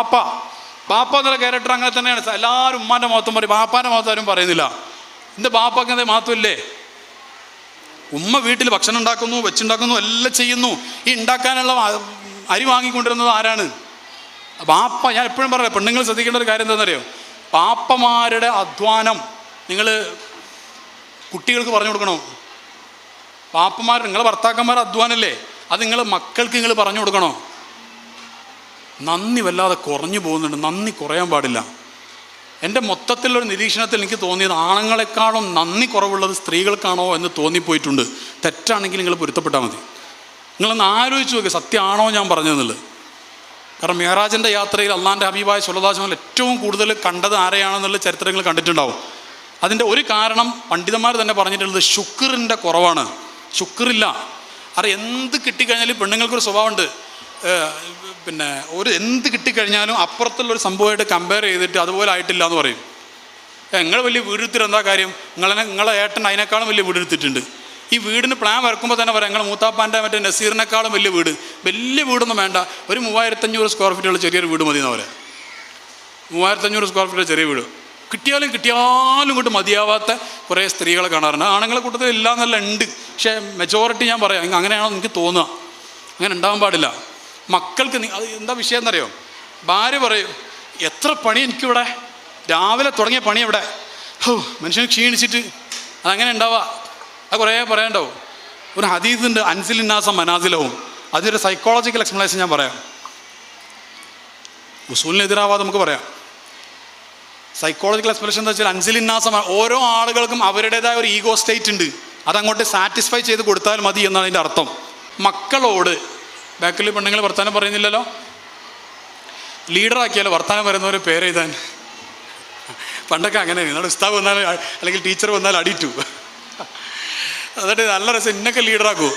ബാപ്പ ബാപ്പ എന്നുള്ള ക്യാരക്ടർ അങ്ങനെ തന്നെയാണ്. എല്ലാവരും ഉമ്മാന്റെ മുഖത്തും പറയും. ബാപ്പാന്റെ മുഖത്ത് ആരും പറയുന്നില്ല. എന്റെ ബാപ്പാക്ക് എന്തേ മാത്രമില്ലേ ഉമ്മ വീട്ടിൽ ഭക്ഷണം ഉണ്ടാക്കുന്നു വെച്ചുണ്ടാക്കുന്നു എല്ലാം ചെയ്യുന്നു. ഈ ഉണ്ടാക്കാനുള്ള അരി വാങ്ങിക്കൊണ്ടിരുന്നത് ആരാണ്? ബാപ്പ ഞാൻ എപ്പോഴും പറയാം പെണ്ണുങ്ങൾ ശ്രദ്ധിക്കേണ്ട ഒരു കാര്യം എന്താണെന്നറിയോ? പാപ്പമാരുടെ അധ്വാനം നിങ്ങൾ കുട്ടികൾക്ക് പറഞ്ഞു കൊടുക്കണോ? പാപ്പമാർ നിങ്ങളെ ഭർത്താക്കന്മാരുടെ അധ്വാനല്ലേ? അത് നിങ്ങൾ മക്കൾക്ക് നിങ്ങൾ പറഞ്ഞു കൊടുക്കണോ? നന്ദി വല്ലാതെ കുറഞ്ഞു പോകുന്നുണ്ട്. നന്ദി കുറയാൻ പാടില്ല. എന്റെ മൊത്തത്തിലൊരു നിരീക്ഷണത്തിൽ എനിക്ക് തോന്നിയത് ആണുങ്ങളെക്കാളും നന്ദി കുറവുള്ളത് സ്ത്രീകൾക്കാണോ എന്ന് തോന്നിപ്പോയിട്ടുണ്ട്. തെറ്റാണെങ്കിൽ നിങ്ങൾ പൊരുത്തപ്പെട്ടാൽ മതി. നിങ്ങളൊന്ന് ആലോചിച്ച് നോക്കുക സത്യമാണോ ഞാൻ പറഞ്ഞതെന്നുള്ളത്. കാരണം മെഹറാജിന്റെ യാത്രയിൽ അള്ളാന്റെ ഹബീബായ സുലദാസമൽ ഏറ്റവും കൂടുതൽ കണ്ടത് ആരെയാണെന്നുള്ള ചരിത്രങ്ങൾ കണ്ടിട്ടുണ്ടാവും. അതിന്റെ ഒരു കാരണം പണ്ഡിതന്മാർ തന്നെ പറഞ്ഞിട്ടുള്ളത് ശുക്രിന്റെ കുറവാണ്. ശുക്രില്ല. അത് എന്ത് കിട്ടിക്കഴിഞ്ഞാലും പെണ്ണുങ്ങൾക്കൊരു സ്വഭാവമുണ്ട്. പിന്നെ ഒരു എന്ത് കിട്ടിക്കഴിഞ്ഞാലും അപ്പുറത്തുള്ളൊരു സംഭവമായിട്ട് കമ്പയർ ചെയ്തിട്ട് അതുപോലെ ആയിട്ടില്ല എന്ന് പറയും. നിങ്ങൾ വലിയ വീടെടുത്തിട്ട് എന്താ കാര്യം? നിങ്ങളെ നിങ്ങളെ ഏട്ടൻ അതിനേക്കാളും വലിയ വീടെടുത്തിട്ടുണ്ട് ഈ വീടിന് പ്ലാൻ വരക്കുമ്പോൾ തന്നെ പറയാം നിങ്ങൾ മൂത്താപ്പാന്റെ മറ്റേ നസീറിനേക്കാളും വലിയ വീട്. വലിയ വീടൊന്നും വേണ്ട. ഒരു മൂവായിരത്തഞ്ഞൂറ് സ്ക്വയർ ഫീറ്റുള്ള ചെറിയൊരു വീട് മതി എന്നവരെ മൂവായിരത്തഞ്ഞൂറ് സ്ക്വയർ ഫീറ്റ് ചെറിയ വീട്. കിട്ടിയാലും കിട്ടിയാലും ഇങ്ങോട്ട് മതിയാവാത്ത കുറേ സ്ത്രീകളെ കാണാറുണ്ട്. ആണുങ്ങളെ കൂട്ടത്തിൽ ഇല്ല എന്നല്ല ഉണ്ട്. പക്ഷേ മെജോറിറ്റി ഞാൻ പറയാം അങ്ങനെയാണോ എനിക്ക് തോന്നുക. അങ്ങനെ ഉണ്ടാവാൻ പാടില്ല. മക്കൾക്ക് എന്താ വിഷയം എന്നറിയോ ഭാര്യ പറയും എത്ര പണി എനിക്കിവിടെ? രാവിലെ തുടങ്ങിയ പണി എവിടെ? ഹോ മനുഷ്യന് ക്ഷീണിച്ചിട്ട് അതങ്ങനെ ഉണ്ടാവുക അത് കുറേ പറയാനുണ്ടാവും. ഒരു ഹദീസുണ്ട് അൻസിലിന്നാസം മനാസിലവും. അതൊരു സൈക്കോളജിക്കൽ എക്സ്പ്ലനേഷൻ ഞാൻ പറയാം. ഉസൂലിനെതിരാവാതെ നമുക്ക് പറയാം. സൈക്കോളജിക്കൽ എക്സ്പ്ലനേഷൻ എന്താ വെച്ചാൽ അൻസിലിന്നാസം ഓരോ ആളുകൾക്കും അവരുടേതായ ഒരു ഈഗോ സ്റ്റേറ്റ് ഉണ്ട്. അതങ്ങോട്ട് സാറ്റിസ്ഫൈ ചെയ്ത് കൊടുത്താൽ മതി എന്നാണ് അതിന്റെ അർത്ഥം. മക്കളോട് ബാക്കിൽ പെണ്ണുങ്ങൾ വർത്തമാനം പറയുന്നില്ലല്ലോ? ലീഡറാക്കിയാലോ വർത്തമാനം പറയുന്നവർ പേരെഴുതാൻ പണ്ടൊക്കെ അങ്ങനെ നമ്മുടെ ഉസ്താവ് വന്നാൽ അല്ലെങ്കിൽ ടീച്ചർ വന്നാൽ അടിറ്റു എന്നിട്ട് നല്ല രസം. ഇന്നൊക്കെ ലീഡറാക്കൂ.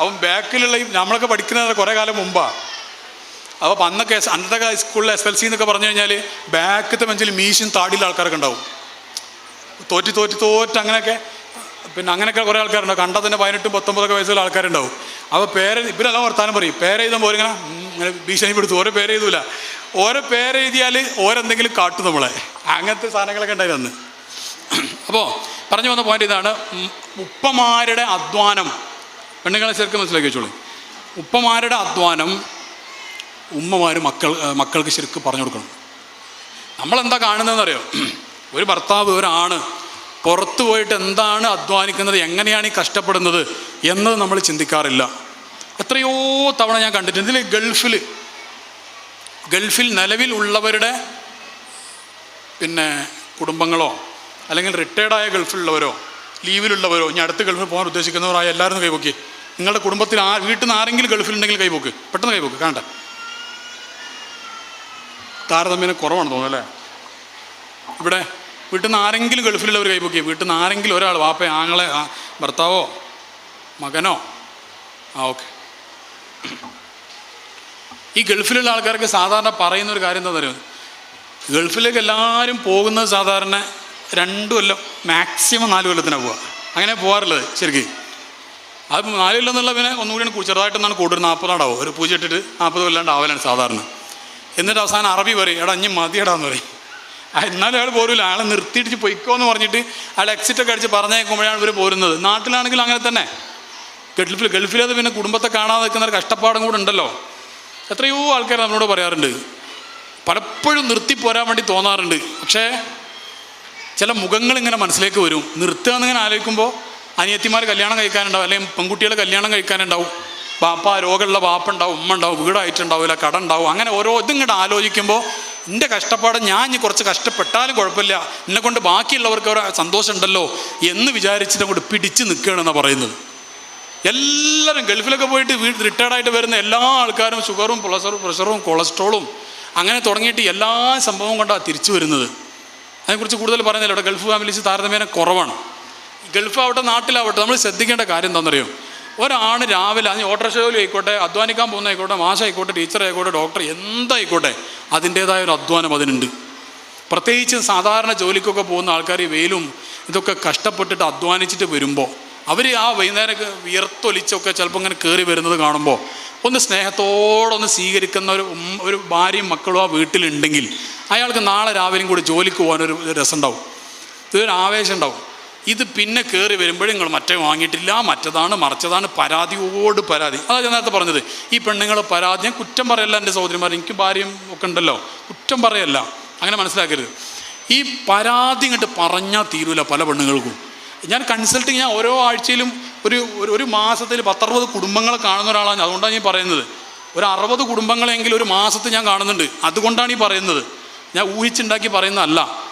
അവൻ ബാക്കിലുള്ള നമ്മളൊക്കെ പഠിക്കുന്നത് കുറേ കാലം മുമ്പാണ് അപ്പോൾ അന്നൊക്കെ അന്നത്തെ സ്കൂളിൽ എസ് എൽ സി എന്നൊക്കെ പറഞ്ഞു കഴിഞ്ഞാൽ ബാക്കത്തെ മെഞ്ചിൽ മീശും താടിയുള്ള ആൾക്കാരൊക്കെ ഉണ്ടാവും. തോറ്റി തോറ്റ് തോറ്റ് അങ്ങനെയൊക്കെ പിന്നെ അങ്ങനെയൊക്കെ കുറേ ആൾക്കാരുണ്ടാവും. കണ്ടാൽ തന്നെ പതിനെട്ടും പത്തൊമ്പതൊക്കെ വയസ്സുള്ള ആൾക്കാരുണ്ടാവും. അപ്പോൾ പേര് ഇവരെല്ലാം വർത്താനം പറയും. പേരെഴുതുമ്പോൾ ഇങ്ങനെ ഇങ്ങനെ ഭീഷണിപ്പെടുത്തും ഓരോ പേരെഴുതൂല ഓരോ പേരെഴുതിയാൽ ഓരെന്തെങ്കിലും കാട്ടും നമ്മളെ. അങ്ങനത്തെ സാധനങ്ങളൊക്കെ ഉണ്ടായിരുന്നു അപ്പോൾ പറഞ്ഞു വന്ന പോയിന്റ് ഇതാണ് ഉപ്പമാരുടെ അധ്വാനം. പെണ്ണുങ്ങളെ ശരിക്കും മനസ്സിലാക്കി ഉപ്പമാരുടെ അധ്വാനം ഉമ്മമാർ മക്കൾ മക്കൾക്ക് ശരിക്കും പറഞ്ഞു കൊടുക്കണം. നമ്മളെന്താ കാണുന്നതെന്നറിയോ? ഒരു ഭർത്താവ് ഒരാണ് പുറത്തു പോയിട്ട് എന്താണ് അധ്വാനിക്കുന്നത് എങ്ങനെയാണ് ഈ കഷ്ടപ്പെടുന്നത് എന്നത് നമ്മൾ ചിന്തിക്കാറില്ല. എത്രയോ തവണ ഞാൻ കണ്ടിട്ടുണ്ട് ഇതിൽ ഗൾഫിൽ ഗൾഫിൽ നിലവിൽ ഉള്ളവരുടെ പിന്നെ കുടുംബങ്ങളോ അല്ലെങ്കിൽ റിട്ടയർഡായ ഗൾഫിലുള്ളവരോ ലീവിലുള്ളവരോ ഇനി അടുത്ത് ഗൾഫിൽ പോകാൻ ഉദ്ദേശിക്കുന്നവരായ എല്ലാവരും കൈപോക്കി നിങ്ങളുടെ കുടുംബത്തിൽ ആ വീട്ടിൽ നിന്ന് ആരെങ്കിലും ഗൾഫിലുണ്ടെങ്കിൽ കൈപോക്ക് പെട്ടെന്ന് കൈപോക്ക് കാണട്ടെ താരതമ്യേന കുറവാണ് തോന്നുന്നു അല്ലേ? ഇവിടെ വീട്ടിൽ നിന്ന് ആരെങ്കിലും ഗൾഫിലുള്ളവർ കൈപ്പൊക്കി വീട്ടിൽ നിന്ന് ആരെങ്കിലും ഒരാൾ വാപ്പ ആങ്ങളെ ഭർത്താവോ മകനോ? ആ ഓക്കെ. ഈ ഗൾഫിലുള്ള ആൾക്കാർക്ക് സാധാരണ പറയുന്ന ഒരു കാര്യം എന്താ പറയുക ഗൾഫിലേക്ക് എല്ലാവരും പോകുന്നത് സാധാരണ രണ്ട് കൊല്ലം മാക്സിമം നാല് കൊല്ലത്തിനാണ് പോവുക അങ്ങനെ പോകാറുള്ളത് ശരിക്കും. അത് നാല് കൊല്ലം എന്നുള്ള പിന്നെ ഒന്നുകൂടി ചെറുതായിട്ടൊന്നാണ് കൂടുതൽ നാൽപ്പതാണ്ടാവും ഒരു പൂജ ഇട്ടിട്ട് നാൽപ്പത് കൊല്ലാണ്ട് ആവലാണ് സാധാരണ. എന്നിട്ട് അവസാനം അറബി പറയും എടാ അഞ്ഞ് മതിയടാന്ന് പറയും. എന്നാലും അയാൾ പോരില്ല അയാളെ നിർത്തിയിട്ട് പൊയ്ക്കോ എന്ന് പറഞ്ഞിട്ട് അയാൾ എക്സിറ്റ് ഒക്കെ അടിച്ച് പറഞ്ഞേക്കുമ്പോഴാണ് ഇവർ പോരുന്നത്. നാട്ടിലാണെങ്കിലും അങ്ങനെ തന്നെ. ഗൾഫിൽ ഗൾഫിലത് പിന്നെ കുടുംബത്തെ കാണാതെ നിൽക്കുന്ന ഒരു കഷ്ടപ്പാടും കൂടെ ഉണ്ടല്ലോ. എത്രയോ ആൾക്കാർ നമ്മളോട് പറയാറുണ്ട്. പലപ്പോഴും നിർത്തി പോരാൻ വേണ്ടി തോന്നാറുണ്ട്. പക്ഷേ ചില മുഖങ്ങൾ ഇങ്ങനെ മനസ്സിലേക്ക് വരും. നിർത്തുക എന്നിങ്ങനെ ആലോചിക്കുമ്പോൾ അനിയത്തിമാർ കല്യാണം കഴിക്കാനുണ്ടാവും. അല്ലെങ്കിൽ പെൺകുട്ടികളെ കല്യാണം കഴിക്കാനുണ്ടാവും. ബാപ്പ രോഗമുള്ള ബാപ്പ ഉണ്ടാവും ഉമ്മ ഉണ്ടാവും വീടായിട്ടുണ്ടാവില്ല കട ഉണ്ടാവും. അങ്ങനെ ഓരോ ഇതും ഇങ്ങോട്ട് ആലോചിക്കുമ്പോൾ എന്റെ കഷ്ടപ്പാട് ഞാൻ ഇനി കുറച്ച് കഷ്ടപ്പെട്ടാലും കുഴപ്പമില്ല. എന്നെ കൊണ്ട് ബാക്കിയുള്ളവർക്ക് ഒരു സന്തോഷം ഉണ്ടല്ലോ എന്ന് വിചാരിച്ചിട്ട് അങ്ങോട്ട് പിടിച്ച് നിൽക്കുകയാണെന്നാണ് പറയുന്നത്. എല്ലാവരും ഗൾഫിലൊക്കെ പോയിട്ട് വീട് റിട്ടയർഡായിട്ട് വരുന്ന എല്ലാ ആൾക്കാരും ഷുഗറും പ്രഷറും പ്രഷറും കൊളസ്ട്രോളും അങ്ങനെ തുടങ്ങിയിട്ട് എല്ലാ സംഭവവും കൊണ്ടാണ് തിരിച്ചു വരുന്നത്. അതിനെക്കുറിച്ച് കൂടുതൽ പറയുന്നില്ല. ഇവിടെ ഗൾഫ് ഫാമിലീസ് താരതമ്യേന കുറവാണ്. ഗൾഫ് ആവട്ടെ നാട്ടിലാവട്ടെ നമ്മൾ ശ്രദ്ധിക്കേണ്ട കാര്യം എന്താണെന്നറിയോ? ഒരാണ് രാവിലെ അതിന് ഓട്ടോറിക്ഷയിലും ആയിക്കോട്ടെ അധ്വാനിക്കാൻ പോകുന്ന ആയിക്കോട്ടെ മാഷായിക്കോട്ടെ ടീച്ചർ ആയിക്കോട്ടെ ഡോക്ടർ എന്തായിക്കോട്ടെ അതിന്റേതായ ഒരു അധ്വാനം അതിനുണ്ട്. പ്രത്യേകിച്ച് സാധാരണ ജോലിക്കൊക്കെ പോകുന്ന ആൾക്കാർ ഈ വെയിലും ഇതൊക്കെ കഷ്ടപ്പെട്ടിട്ട് അധ്വാനിച്ചിട്ട് വരുമ്പോൾ അവർ ആ വൈകുന്നേരം വിയർത്തൊലിച്ചൊക്കെ ചിലപ്പോൾ ഇങ്ങനെ കയറി വരുന്നത് കാണുമ്പോൾ ഒന്ന് സ്നേഹത്തോടൊന്ന് സ്വീകരിക്കുന്ന ഒരു ഒരു ഭാര്യയും മക്കളും ആ വീട്ടിലുണ്ടെങ്കിൽ അയാൾക്ക് നാളെ രാവിലെയും കൂടി ജോലിക്ക് പോകാനൊരു രസമുണ്ടാവും. ഇതൊരു ആവേശം ഉണ്ടാവും. ഇത് പിന്നെ കയറി വരുമ്പോഴും നിങ്ങൾ മറ്റേ വാങ്ങിയിട്ടില്ല മറ്റതാണ് മറിച്ചതാണ് പരാതിയോട് പരാതി. അതാ ഞാൻ നേരത്തെ പറഞ്ഞത്. ഈ പെണ്ണുങ്ങൾ പരാതി ഞാൻ കുറ്റം പറയല്ല എന്റെ സഹോദരിമാർ എനിക്ക് ഭാര്യയും ഒക്കെ ഉണ്ടല്ലോ. കുറ്റം പറയല്ല. അങ്ങനെ മനസ്സിലാക്കരുത്. ഈ പരാതി ഇങ്ങോട്ട് പറഞ്ഞാൽ തീരൂല പല പെണ്ണുങ്ങൾക്കും. ഞാൻ കൺസൾട്ടിങ് ഞാൻ ഓരോ ആഴ്ചയിലും ഒരു ഒരു- ഒരു മാസത്തിൽ പത്തറുപത് കുടുംബങ്ങളെ കാണുന്ന ഒരാളാണ്. അതുകൊണ്ടാണ് ഞാൻ പറയുന്നത്. ഒരു അറുപത് കുടുംബങ്ങളെങ്കിലും ഒരു മാസത്തിൽ ഞാൻ കാണുന്നുണ്ട്. അതുകൊണ്ടാണ് ഈ പറയുന്നത്. ഞാൻ ഊഹിച്ചുണ്ടാക്കി പറയുന്നതല്ല.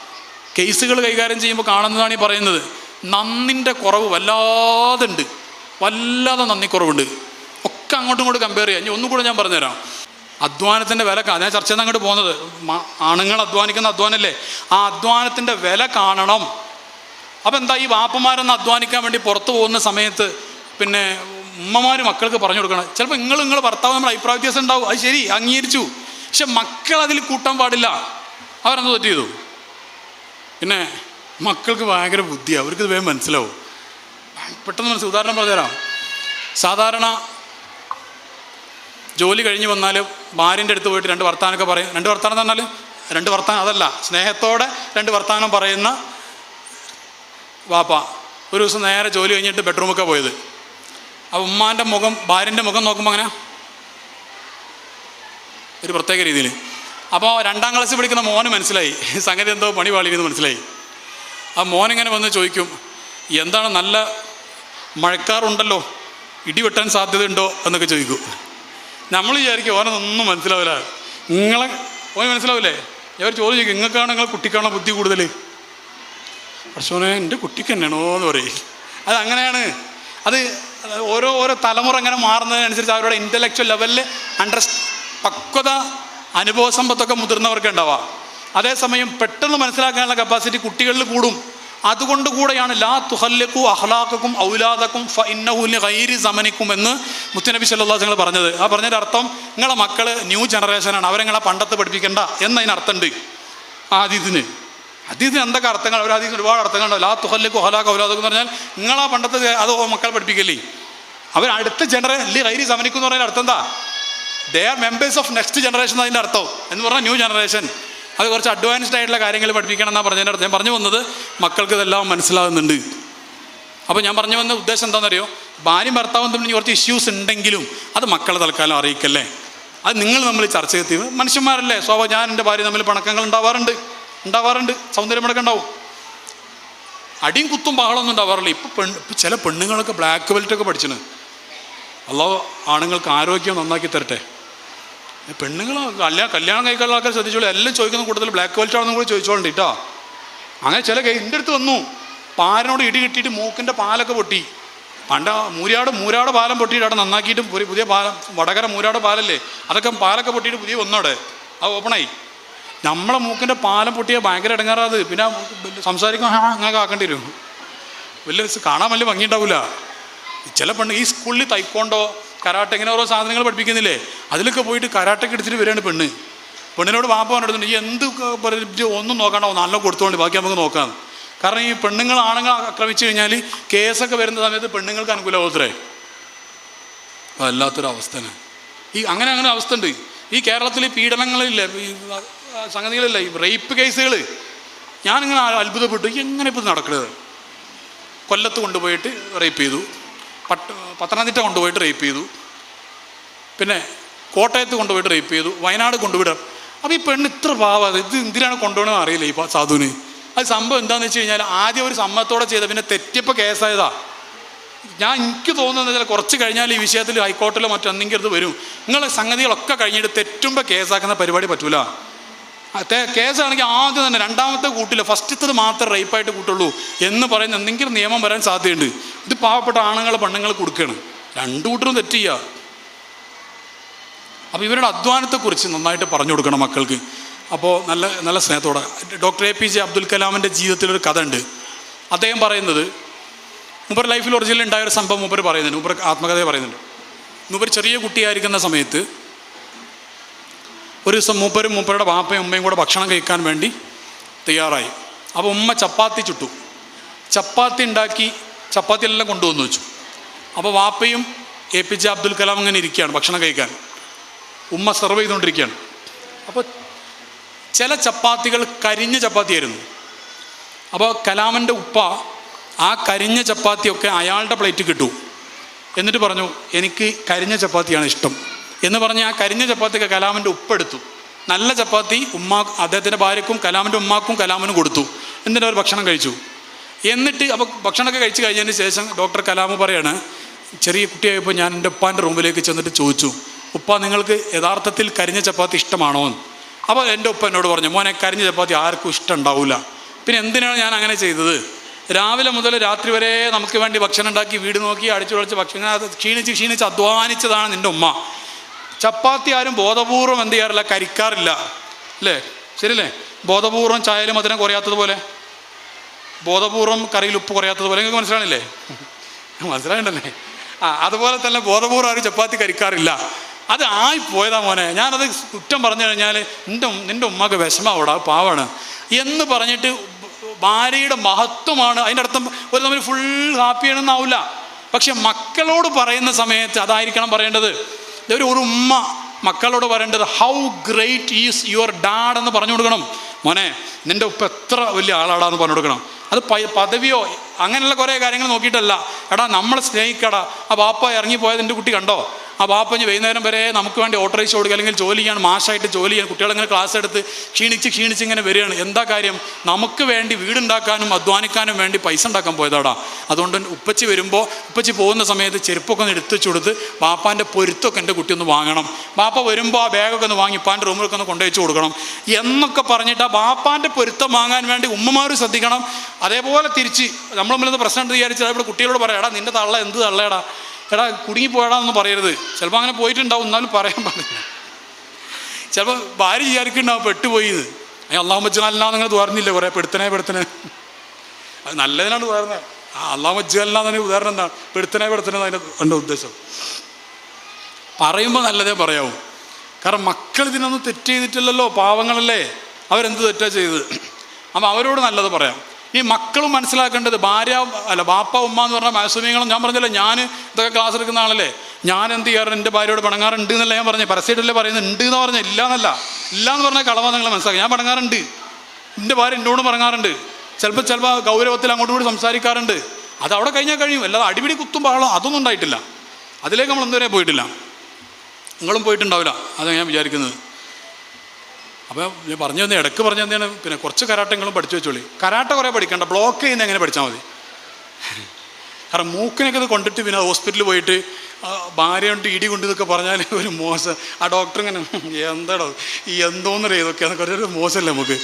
കേസുകൾ കൈകാര്യം ചെയ്യുമ്പോൾ കാണുന്നതാണ് ഈ പറയുന്നത്. നന്നിന്റെ കുറവ് വല്ലാതെ ഉണ്ട് വല്ലാതെ നന്ദി കുറവുണ്ട് ഒക്കെ അങ്ങോട്ടും ഇങ്ങോട്ട് കമ്പയർ ചെയ്യാം. ഇനി ഒന്നും കൂടെ ഞാൻ പറഞ്ഞുതരാം. അധ്വാനത്തിന്റെ വില ഞാൻ ചർച്ച ചെയ്യുന്ന അങ്ങോട്ട് പോകുന്നത്. ആണുങ്ങൾ അധ്വാനിക്കുന്ന അധ്വാനല്ലേ? ആ അധ്വാനത്തിന്റെ വില കാണണം. അപ്പം എന്താ ഈ വാപ്പന്മാരൊന്ന് അധ്വാനിക്കാൻ വേണ്ടി പുറത്തു പോകുന്ന സമയത്ത് പിന്നെ ഉമ്മമാർ മക്കൾക്ക് പറഞ്ഞു കൊടുക്കണം. ചിലപ്പോൾ നിങ്ങൾ നിങ്ങൾ ഭർത്താവ് നമ്മൾ അഭിപ്രായ വ്യത്യാസം ഉണ്ടാവും. അത് ശരി അംഗീകരിച്ചു. പക്ഷെ മക്കൾ അതിൽ കൂട്ടാൻ പാടില്ല. അവരെന്ത് തെറ്റ് ചെയ്തു? പിന്നെ മക്കൾക്ക് ഭയങ്കര ബുദ്ധിയാണ് അവർക്ക് വേഗം മനസ്സിലാവും. പെട്ടെന്ന് മനസ്സിൽ ഉദാഹരണം പറഞ്ഞുതരാം. സാധാരണ ജോലി കഴിഞ്ഞ് വന്നാൽ ഭാര്യന്റെ അടുത്ത് പോയിട്ട് രണ്ട് വർത്താനമൊക്കെ പറയും. രണ്ട് വർത്താനം പറഞ്ഞാൽ രണ്ട് വർത്താനം അതല്ല. സ്നേഹത്തോടെ രണ്ട് വർത്താനം പറയുന്ന വാപ്പ. ഒരു ദിവസം നേരെ ജോലി കഴിഞ്ഞിട്ട് ബെഡ്റൂമൊക്കെ പോയത്. ആ ഉമ്മാന്റെ മുഖം ഭാര്യന്റെ മുഖം നോക്കുമ്പോൾ അങ്ങനെ ഒരു പ്രത്യേക രീതിയിൽ അപ്പോൾ രണ്ടാം ക്ലാസ്സിൽ പഠിക്കുന്ന മോന് മനസ്സിലായി. സംഗതി എന്തോ പണി പാളിയെന്ന് മനസ്സിലായി. ആ മോനിങ്ങനെ വന്ന് ചോദിക്കും എന്താണ് നല്ല മഴക്കാറുണ്ടല്ലോ? ഇടിവെട്ടാൻ സാധ്യതയുണ്ടോ? എന്നൊക്കെ ചോദിക്കും. നമ്മൾ വിചാരിക്കും ഓനൊന്നും മനസ്സിലാവില്ല. നിങ്ങളെ ഓന് മനസ്സിലാവില്ലേ? ഞാൻ ഒരു ചോദ്യം നിങ്ങൾക്കാണ് നിങ്ങളെ കുട്ടിക്കാണോ ബുദ്ധി കൂടുതൽ? പക്ഷേ എന്റെ കുട്ടിക്ക് തന്നെയാണോ? എന്ന് പറയും. അത് അങ്ങനെയാണ്. അത് ഓരോ ഓരോ തലമുറ അങ്ങനെ മാറുന്നതിനനുസരിച്ച് അവരുടെ ഇന്റലക്ച്വൽ ലെവലിൽ അണ്ടർ പക്വത അനുഭവ സമ്പത്തൊക്കെ മുതിർന്നവർക്ക് ഉണ്ടാവാം അതേസമയം പെട്ടെന്ന് മനസ്സിലാക്കാനുള്ള കപ്പാസിറ്റി കുട്ടികളിൽ കൂടും. അതുകൊണ്ട് കൂടെയാണ് ലാ തുഹല്ലക്കു അഹ്ലാക്കും ഔലാദക്കും ഫ ഇന്നഹുലിന് കൈരി സമനിക്കും എന്ന് മുത്തനബി സല്ലാസ് നിങ്ങൾ പറഞ്ഞത്. ആ പറഞ്ഞതിന്റെ അർത്ഥം നിങ്ങളെ മക്കൾ ന്യൂ ജനറേഷനാണ് അവരെ നിങ്ങളെ പണ്ടത്ത് പഠിപ്പിക്കേണ്ട എന്നതിനർത്ഥമുണ്ട് ആ അതീതിന് അതീതിന് എന്തൊക്കെ അർത്ഥങ്ങൾ? ഒരു അതീതിന് ഒരുപാട് അർത്ഥങ്ങളുണ്ട് ലാ തുഹല്ലക്കു അഹ്ലാഖ ഔലാദക്കും എന്ന് പറഞ്ഞാൽ നിങ്ങളാ പണ്ടത്തെ അത് മക്കളെ പഠിപ്പിക്കല്ലേ? അവർ അടുത്ത ജനറേഷൻ അല്ലേ കൈരി സമനിക്കും എന്ന് പറഞ്ഞാൽ അർത്ഥം എന്താ? They are members of next generation അതിന്റെ അർത്ഥം. എന്ന് പറഞ്ഞാൽ ന്യൂ ജനറേഷൻ അത് കുറച്ച് അഡ്വാൻസ്ഡ് ആയിട്ടുള്ള കാര്യങ്ങൾ പഠിപ്പിക്കണം എന്നാണ് പറഞ്ഞതിന്റെ അർത്ഥം. ഞാൻ പറഞ്ഞു വന്നത് മക്കൾക്ക് ഇതെല്ലാം മനസ്സിലാകുന്നുണ്ട്. അപ്പോൾ ഞാൻ പറഞ്ഞു വന്ന ഉദ്ദേശം എന്താണെന്നറിയോ? ഭാര്യയും ഭർത്താവും തമ്മിൽ കുറച്ച് ഇഷ്യൂസ് ഉണ്ടെങ്കിലും അത് മക്കളെ തൽക്കാലം അറിയിക്കല്ലേ? അത് നിങ്ങൾ നമ്മൾ ചർച്ച ചെയ്തി മനുഷ്യന്മാരല്ലേ? സ്വാഭാവം ഞാൻ എന്റെ ഭാര്യ തമ്മിൽ പണക്കങ്ങൾ ഉണ്ടാവാറുണ്ട്. ഉണ്ടാവാറുണ്ട്. സൗന്ദര്യമടക്കം ഉണ്ടാവും. അടിയും കുത്തും ബഹളമൊന്നും ഉണ്ടാവാറില്ല. ഇപ്പം പെണ്ണ് ചില പെണ്ണുങ്ങളൊക്കെ ബ്ലാക്ക് ബെൽറ്റൊക്കെ പഠിച്ചിന്. അല്ലോ ആണുങ്ങൾക്ക് ആരോഗ്യം നന്നാക്കി തരട്ടെ. പെണ്ണുങ്ങൾ കല്യാണം കല്യാണം കഴിക്കാനുള്ള ആൾക്കാർ ശ്രദ്ധിച്ചോളൂ. എല്ലാം ചോദിക്കുന്ന കൂട്ടത്തിൽ ബ്ലാക്ക് ബെൽറ്റ് ആണെന്നും കൂടി ചോദിച്ചോളണ്ട് കേട്ടോ. അങ്ങനെ ചില കേ എന്റെ അടുത്ത് വന്നു. പാരനോട് ഇടി കിട്ടിയിട്ട് മൂക്കിന്റെ പാലൊക്കെ പൊട്ടി. പണ്ട് മൂരാട് മൂരാട് പാലം പൊട്ടിയിട്ട് അവിടെ നന്നാക്കിയിട്ടും പുതിയ പുതിയ പാലം വടകര മൂരാട് പാലല്ലേ? അതൊക്കെ പാലൊക്കെ പൊട്ടിയിട്ട് പുതിയ വന്നോടെ അത് ഓപ്പണായി. നമ്മളെ മൂക്കിന്റെ പാലം പൊട്ടിയാൽ ഭയങ്കര ഇടങ്ങാറാത് പിന്നെ സംസാരിക്കാൻ അങ്ങനെ ആക്കേണ്ടി വരും. വലിയ കാണാൻ വലിയ ഭംഗി ഉണ്ടാവില്ല ചില പെണ്ണ് ഈ സ്കൂളിൽ തൈക്കോണ്ടോ കരാട്ടെ ഇങ്ങനെ ഓരോ സാധനങ്ങൾ പഠിപ്പിക്കുന്നില്ലേ? അതിലൊക്കെ പോയിട്ട് കരാട്ടൊക്കെ എടുത്തിട്ട് വരികയാണ് പെണ്ണ്. പെണ്ണിനോട് വാപ്പ പറഞ്ഞിട്ടുണ്ട് ഈ എന്ത് ഒന്നും നോക്കണ്ട നല്ല കൊടുത്തോണ്ട് ബാക്കി നമുക്ക് നോക്കാം. കാരണം ഈ പെണ്ണുങ്ങൾ ആണുങ്ങൾ ആക്രമിച്ചു കഴിഞ്ഞാൽ കേസൊക്കെ വരുന്ന സമയത്ത് പെണ്ണുങ്ങൾക്ക് അനുകൂലമാവത്രേ വല്ലാത്തൊരു അവസ്ഥയാണ് ഈ അങ്ങനെ അങ്ങനെ അവസ്ഥ ഉണ്ട് ഈ കേരളത്തിൽ പീഡനങ്ങളില്ല ഈ സംഗതികളില്ല ഈ റേപ്പ് കേസുകൾ ഞാനിങ്ങനെ അത്ഭുതപ്പെട്ടു. എങ്ങനെ ഇപ്പോൾ നടക്കുന്നത് കൊല്ലത്ത് കൊണ്ടുപോയിട്ട് റേപ്പ് ചെയ്തു. പട്ട് പത്തനംതിട്ട കൊണ്ടുപോയിട്ട് റേപ്പ് ചെയ്തു. പിന്നെ കോട്ടയത്ത് കൊണ്ടുപോയിട്ട് റേപ്പ് ചെയ്തു. വയനാട് കൊണ്ടുവിടാം. അപ്പോൾ ഈ പെണ്ണ് ഇത്ര പാവാതെ ഇത് എന്തിനാണ് കൊണ്ടുപോകണമെന്ന് അറിയില്ല ഈ സാധുവിന്. അത് സംഭവം എന്താണെന്ന് വെച്ച് കഴിഞ്ഞാൽ ആദ്യം ഒരു സമ്മതത്തോടെ ചെയ്ത പിന്നെ തെറ്റിയപ്പോൾ കേസായതാ. ഞാൻ എനിക്ക് തോന്നുന്നത് വെച്ചാൽ കുറച്ച് കഴിഞ്ഞാൽ ഈ വിഷയത്തിൽ ഹൈക്കോർട്ടിലോ മറ്റെന്തെങ്കിലും ഇത് വരും. നിങ്ങളെ സംഗതികളൊക്കെ കഴിഞ്ഞിട്ട് തെറ്റുമ്പോൾ കേസാക്കുന്ന പരിപാടി പറ്റൂല. കേസാണെങ്കിൽ ആദ്യം തന്നെ രണ്ടാമത്തെ കൂട്ടില്ല ഫസ്റ്റത്തത് മാത്രം റേപ്പായിട്ട് കൂട്ടുള്ളൂ എന്ന് പറയുന്ന എന്തെങ്കിലും നിയമം വരാൻ സാധ്യതയുണ്ട്. ഇത് പാവപ്പെട്ട ആണുങ്ങൾ പെണ്ണുങ്ങൾ കൊടുക്കുകയാണ്. രണ്ടു കൂട്ടരും തെറ്റ് അപ്പോൾ ഇവരുടെ അധ്വാനത്തെക്കുറിച്ച് നന്നായിട്ട് പറഞ്ഞു കൊടുക്കണം മക്കൾക്ക്. അപ്പോൾ നല്ല നല്ല സ്നേഹത്തോടെ. Doctor A P J Abdul കലാമിന്റെ ജീവിതത്തിലൊരു കഥ ഉണ്ട് അദ്ദേഹം പറയുന്നത് മുമ്പർ ലൈഫിൽ ഒറിജിനൽ ഉണ്ടായ ഒരു സംഭവം മുമ്പർ പറയുന്നുണ്ട്. മുമ്പർ ആത്മകഥയെ പറയുന്നുണ്ട്. മുമ്പർ ചെറിയ കുട്ടിയായിരിക്കുന്ന സമയത്ത് ഒരു ദിവസം മൂപ്പരും മൂപ്പരുടെ വാപ്പയും ഉമ്മയും കൂടെ ഭക്ഷണം കഴിക്കാൻ വേണ്ടി തയ്യാറായി. അപ്പോൾ ഉമ്മ ചപ്പാത്തി ചുട്ടു. ചപ്പാത്തി ഉണ്ടാക്കി ചപ്പാത്തി എല്ലാം കൊണ്ടുവന്ന് വെച്ചു. അപ്പോൾ വാപ്പയും A P J Abdul Kalam ഇങ്ങനെ ഇരിക്കുകയാണ് ഭക്ഷണം കഴിക്കാൻ. ഉമ്മ സെർവ് ചെയ്തുകൊണ്ടിരിക്കുകയാണ്. അപ്പോൾ ചില ചപ്പാത്തികൾ കരിഞ്ഞ ചപ്പാത്തിയായിരുന്നു. അപ്പോൾ കലാമിന്റെ ഉപ്പ ആ കരിഞ്ഞ ചപ്പാത്തിയൊക്കെ അയാളുടെ പ്ലേറ്റ് കിട്ടു. എന്നിട്ട് പറഞ്ഞു എനിക്ക് കരിഞ്ഞ ചപ്പാത്തിയാണ് ഇഷ്ടം. എന്ന് പറഞ്ഞ് ആ കരിഞ്ഞ ചപ്പാത്തിക്ക് കലാമിന്റെ ഉപ്പെടുത്തു. നല്ല ചപ്പാത്തി ഉമ്മ അദ്ദേഹത്തിന്റെ ഭാര്യക്കും കലാമിന്റെ ഉമ്മാക്കും കലാമിനും കൊടുത്തു. എന്നിട്ട് അവർ ഭക്ഷണം കഴിച്ചു. എന്നിട്ട് അപ്പോൾ ഭക്ഷണമൊക്കെ കഴിച്ചു കഴിഞ്ഞതിന് ശേഷം ഡോക്ടർ കലാമ് പറയാണ് ചെറിയ കുട്ടിയായപ്പോൾ ഞാൻ എന്റെ ഉപ്പാന്റെ റൂമിലേക്ക് ചെന്നിട്ട് ചോദിച്ചു ഉപ്പ നിങ്ങൾക്ക് യഥാർത്ഥത്തിൽ കരിഞ്ഞ ചപ്പാത്തി ഇഷ്ടമാണോ? എന്ന്. അപ്പോൾ എന്റെ ഉപ്പ എന്നോട് പറഞ്ഞു മോനെ കരിഞ്ഞ ചപ്പാത്തി ആർക്കും ഇഷ്ടം ഉണ്ടാവില്ല പിന്നെ എന്തിനാണ് ഞാൻ അങ്ങനെ ചെയ്തത്? രാവിലെ മുതൽ രാത്രി വരെ നമുക്ക് വേണ്ടി ഭക്ഷണം ഉണ്ടാക്കി വീട് നോക്കി അടിച്ചു പൊളിച്ച് ഭക്ഷണം ക്ഷീണിച്ച് ക്ഷീണിച്ച് അധ്വാനിച്ചതാണ് നിന്റെ ഉമ്മ. ചപ്പാത്തി ആരും ബോധപൂർവം എന്ത് ചെയ്യാറില്ല കരിക്കാറില്ല. അല്ലേ ശരിയല്ലേ? ബോധപൂർവം ചായയിൽ മധുരം കുറയാത്തതുപോലെ. ബോധപൂർവം കറിയിൽ ഉപ്പ് കുറയാത്തതുപോലെ. നിങ്ങൾക്ക് മനസ്സിലാണില്ലേ മനസ്സിലായിട്ടല്ലേ ആ അതുപോലെ തന്നെ ബോധപൂർവം ആരും ചപ്പാത്തി കരിക്കാറില്ല. അത് ആയി പോയതാ മോനെ. ഞാനത് കുറ്റം പറഞ്ഞു കഴിഞ്ഞാൽ നിന്റെ നിന്റെ ഉമ്മക്ക് വിഷമാവടാ പാവാണ്. എന്ന് പറഞ്ഞിട്ട് ഭാര്യയുടെ മഹത്വമാണ്. അതിന്റെ അർത്ഥം ഒരു തമ്മിൽ ഫുൾ ഹാപ്പി ഹാപ്പിയാണെന്നാവില്ല പക്ഷെ മക്കളോട് പറയുന്ന സമയത്ത് അതായിരിക്കണം പറയേണ്ടത്. ഒരു ഒരു ഉമ്മ മക്കളോട് പറയേണ്ടത് how great is your dad എന്ന് പറഞ്ഞു കൊടുക്കണം. മോനെ നിന്റെ ഉപ്പ എത്ര വലിയ ആളാടാന്ന് പറഞ്ഞു കൊടുക്കണം. അത് പദവിയോ അങ്ങനെയുള്ള കുറേ കാര്യങ്ങൾ നോക്കിയിട്ടല്ല. എടാ നമ്മളെ സ്നേഹിക്കടാ. ആ ബാപ്പ ഇറങ്ങിപ്പോയത് എന്റെ കുട്ടി കണ്ടോ? ആ ഇനി വൈകുന്നേരം വരെ നമുക്ക് വേണ്ടി ഓട്ടോ റിക്ഷ കൊടുക്കുക അല്ലെങ്കിൽ ജോലി ചെയ്യാൻ മാഷായിട്ട് ജോലി ചെയ്യാൻ കുട്ടികളിങ്ങനെ ക്ലാസ് എടുത്ത് ക്ഷീണിച്ച് ക്ഷീണിച്ച് ഇങ്ങനെ വരികയാണ്. എന്താ കാര്യം? നമുക്ക് വേണ്ടി വീടുണ്ടാക്കാനും അധ്വാനിക്കാനും വേണ്ടി പൈസ ഉണ്ടാക്കാൻ പോയതാടാ. അതുകൊണ്ട് ഉപ്പച്ചി വരുമ്പോൾ ഉപ്പച്ചി പോകുന്ന സമയത്ത് ചെരുപ്പൊക്കെ ഒന്ന് എടുത്തു കൊടുത്ത് ബാപ്പാന്റെ പൊരുത്തൊക്കെ എന്റെ കുട്ടി ഒന്ന് വാങ്ങണം. ബാപ്പ വരുമ്പോൾ ആ ബാഗൊക്കെ ഒന്ന് വാങ്ങി ഇപ്പാന്റെ റൂമിലൊക്കെ ഒന്ന് കൊണ്ടുവച്ച് കൊടുക്കണം. എന്നൊക്കെ പറഞ്ഞിട്ട് ആ ബാപ്പാന്റെ പൊരുത്തം വാങ്ങാൻ വേണ്ടി ഉമ്മമാർ ശ്രദ്ധിക്കണം. അതേപോലെ തിരിച്ച് നമ്മൾ തമ്മിലൊന്ന് പ്രശ്നം വിചാരിച്ചാൽ ഇവിടെ കുട്ടികളോട് പറയാം എടാ നിന്റെ തള്ള എന്ത് തള്ളയടാ എടാ കുടുങ്ങി പോയടാ എന്ന് പറയരുത്. ചിലപ്പോൾ അങ്ങനെ പോയിട്ടുണ്ടാവും എന്നാലും പറയാൻ പാടില്ല. ചിലപ്പോൾ ഭാര്യ വിചാരിക്കുന്നുണ്ടാവും പെട്ടുപോയി എന്ന് അയ്യ അള്ളാഹു മജ്ജാലിനാ നിങ്ങൾ തുറന്നില്ല കുറേ? പെടുത്തനെ പെടുത്തനെ അത് നല്ലതിനാണ് തുറന്നത് ആ അള്ളാഹു മജ്ജാലിനാ തന്നെ ഉദാഹരണം എന്താണ്? പെടുത്തനെ പെടുത്തനെ അതിന്റെ എന്റെ ഉദ്ദേശം. പറയുമ്പോൾ നല്ലതേ പറയാവും. കാരണം മക്കൾ ഇതിനൊന്നും തെറ്റ് ചെയ്തിട്ടില്ലല്ലോ പാവങ്ങളല്ലേ? അവരെന്ത് തെറ്റാ ചെയ്തത്? അപ്പം അവരോട് നല്ലത് പറയാം. ഈ മക്കളും മനസ്സിലാക്കേണ്ടത് ഭാര്യ അല്ല ബാപ്പ ഉമ്മ എന്ന് പറഞ്ഞാൽ മാസമീങ്ങളും ഞാൻ പറഞ്ഞില്ല ഞാൻ ഇതൊക്കെ ക്ലാസ് എടുക്കുന്ന ആളല്ലേ? ഞാൻ എന്ത് ചെയ്യാറുണ്ട്? എന്റെ ഭാര്യയോട് പണങ്ങാറുണ്ട് എന്നല്ല ഞാൻ പറഞ്ഞു. പരസ്യമായിട്ടല്ലേ പറയുന്നത്? ഉണ്ട് എന്ന് പറഞ്ഞാൽ ഇല്ല എന്നല്ല. ഇല്ല എന്ന് പറഞ്ഞാൽ കളവാ നിങ്ങൾ മനസ്സിലാക്കി ഞാൻ പണങ്ങാറുണ്ട് എന്റെ ഭാര്യ എന്നോട് പറഞ്ഞാറുണ്ട് ചിലപ്പോൾ ചിലപ്പോൾ ഗൗരവത്തിൽ അങ്ങോട്ടും കൂടി സംസാരിക്കാറുണ്ട്. അത് അവിടെ കഴിഞ്ഞാൽ കഴിയും. അല്ലാതെ അടിപിടി കുത്തും അതൊന്നും ഉണ്ടായിട്ടില്ല. അതിലേക്ക് നമ്മൾ എന്തുവരെ പോയിട്ടില്ല? നിങ്ങളും പോയിട്ടുണ്ടാവില്ല. അതാണ് ഞാൻ വിചാരിക്കുന്നത്. അപ്പോൾ ഞാൻ പറഞ്ഞു തന്നെ ഇടയ്ക്ക് പറഞ്ഞു തന്നെയാണ് പിന്നെ കുറച്ച് കരാട്ടങ്ങളും പഠിച്ചു വെച്ചോളി. കരാട്ട കുറേ പഠിക്കണ്ട. ബ്ലോക്ക് ചെയ്യുന്ന എങ്ങനെ പഠിച്ചാൽ മതി. കാരണം മൂക്കിനൊക്കെ ഇത് കൊണ്ടിട്ട് പിന്നെ ഹോസ്പിറ്റലിൽ പോയിട്ട് ഭാര്യ കൊണ്ട് ഇടി കൊണ്ട് ഇതൊക്കെ പറഞ്ഞാൽ ഒരു മോശം. ആ ഡോക്ടർ ഇങ്ങനെ എന്താടോ ഈ എന്തോന്ന് ഇതൊക്കെ എന്നൊക്കെ ഒരു മോശമല്ലേ നമുക്ക്.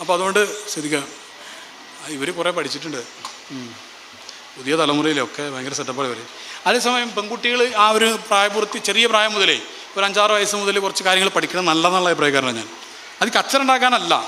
അപ്പോൾ അതുകൊണ്ട് ശ്രദ്ധിക്കാം ഇവർ കുറേ പഠിച്ചിട്ടുണ്ട്. പുതിയ തലമുറയിലൊക്കെ ഭയങ്കര സെറ്റപ്പാണ് ഇവർ അതേസമയം പെൺകുട്ടികൾ ആ ഒരു പ്രായപൂർത്തി ചെറിയ പ്രായം മുതലേ ഒരു അഞ്ചാറ് വയസ്സ് മുതൽ കുറച്ച് കാര്യങ്ങൾ പഠിക്കണം നല്ലതെന്നുള്ള അഭിപ്രായക്കാരനാണ് ഞാൻ. അത് കച്ചറുണ്ടാക്കാനല്ല